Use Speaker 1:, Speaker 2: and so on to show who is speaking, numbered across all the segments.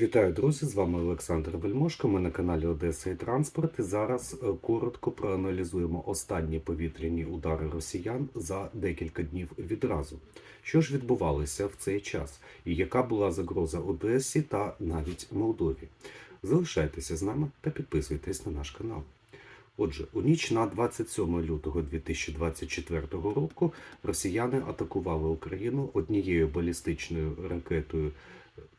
Speaker 1: Вітаю, друзі! З вами Олександр Вельмошко. Ми на каналі Одеса і Транспорт. І зараз е, коротко проаналізуємо останні повітряні удари росіян за декілька днів відразу. Що ж відбувалося в цей час, і яка була загроза Одесі та навіть Молдові? Залишайтеся з нами та підписуйтесь на наш канал. Отже, у ніч на 27 лютого 2024 року росіяни атакували Україну однією балістичною ракетою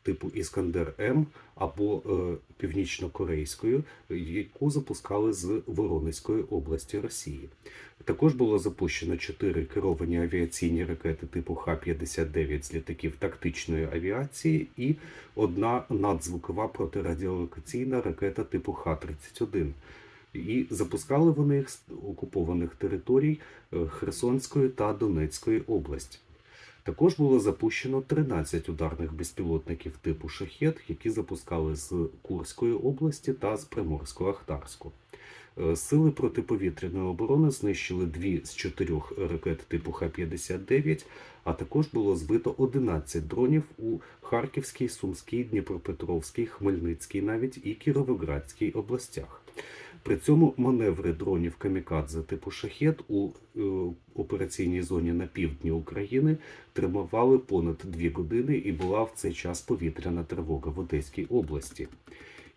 Speaker 1: типу Іскандер М або е, північно-корейською, яку запускали з Воронезької області Росії. Також було запущено чотири керовані авіаційні ракети типу Х-59 з літаків тактичної авіації і одна надзвукова протирадіолокаційна ракета типу Х-31. І запускали вони їх з окупованих територій е, Херсонської та Донецької області. Також було запущено 13 ударних безпілотників типу шахет, які запускали з Курської області та з Приморсько-Ахтарську. Е, Сили протиповітряної оборони знищили дві з чотирьох ракет типу Х-59, а також було збито 11 дронів у Харківській, Сумській, Дніпропетровській, Хмельницькій навіть і Кіровоградській областях. При цьому маневри дронів камікадзе типу шахет у е, операційній зоні на півдні України тримували понад дві години, і була в цей час повітряна тривога в Одеській області.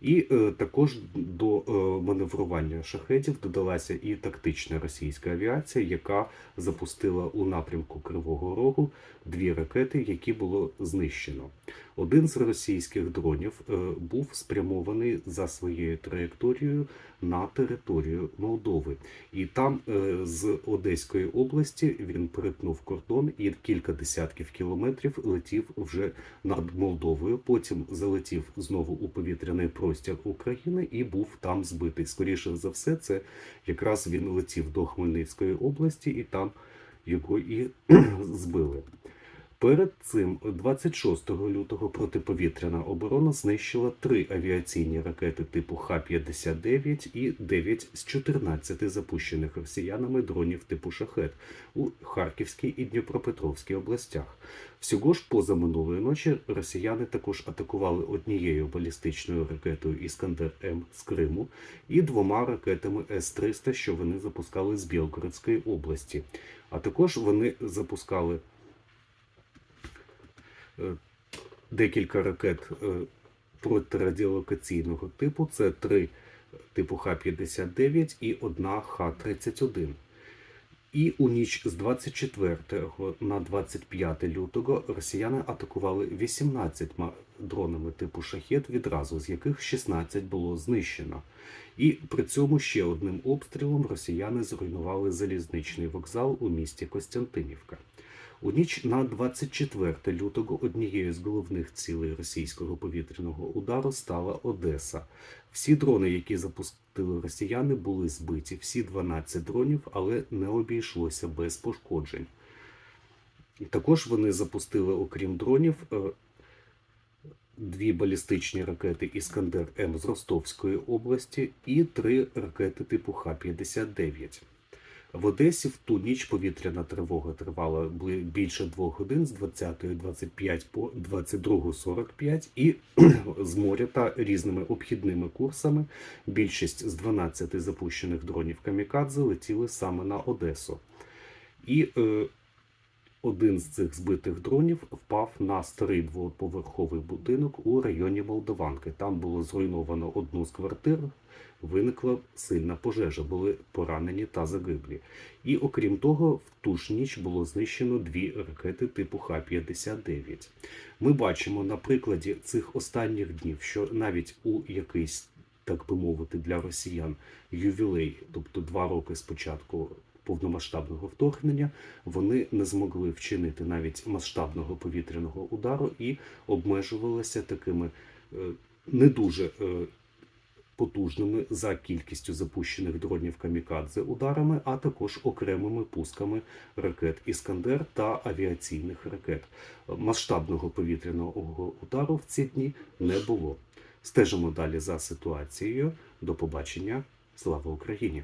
Speaker 1: І е, також до е, маневрування шахетів додалася і тактична російська авіація, яка запустила у напрямку Кривого Рогу дві ракети, які було знищено. Один з російських дронів е, був спрямований за своєю траєкторією на територію Молдови, і там е, з Одеської області він перетнув кордон і кілька десятків кілометрів летів вже над Молдовою. Потім залетів знову у повітряний простір України і був там збитий. Скоріше за все, це якраз він летів до Хмельницької області, і там його і збили. Перед цим, 26 лютого, протиповітряна оборона знищила три авіаційні ракети типу Х-59 і 9 з 14 запущених росіянами дронів типу шахет у Харківській і Дніпропетровській областях. Всього ж поза минулої ночі росіяни також атакували однією балістичною ракетою Іскандер М з Криму і двома ракетами С-300, що вони запускали з Білгородської області. А також вони запускали декілька ракет е, протирадіолокаційного типу. Це три типу Х-59 і одна Х-31. І у ніч з 24 на 25 лютого росіяни атакували 18 дронами типу шахет, відразу з яких 16 було знищено. І при цьому ще одним обстрілом росіяни зруйнували залізничний вокзал у місті Костянтинівка. У ніч на 24 лютого однією з головних цілей російського повітряного удару стала Одеса. Всі дрони, які запустили росіяни, були збиті. Всі 12 дронів, але не обійшлося без пошкоджень. Також вони запустили, окрім дронів, е, дві балістичні ракети Іскандер М з Ростовської області і три ракети типу Х-59. В Одесі в ту ніч повітряна тривога тривала більше двох годин з 20.25 по 22.45 і з моря та різними обхідними курсами більшість з 12 запущених дронів камікадзе летіли саме на Одесу. І е, один з цих збитих дронів впав на старий двоповерховий будинок у районі Молдаванки. Там було зруйновано одну з квартир, виникла сильна пожежа, були поранені та загиблі. І окрім того, в ту ж ніч було знищено дві ракети типу Х-59. Ми бачимо на прикладі цих останніх днів, що навіть у якийсь, так би мовити, для росіян ювілей, тобто два роки з початку повномасштабного вторгнення, вони не змогли вчинити навіть масштабного повітряного удару і обмежувалися такими е, не дуже е, потужними за кількістю запущених дронів камікадзе ударами, а також окремими пусками ракет Іскандер та авіаційних ракет. Масштабного повітряного удару в ці дні не було. Стежимо далі за ситуацією. До побачення. Слава Україні!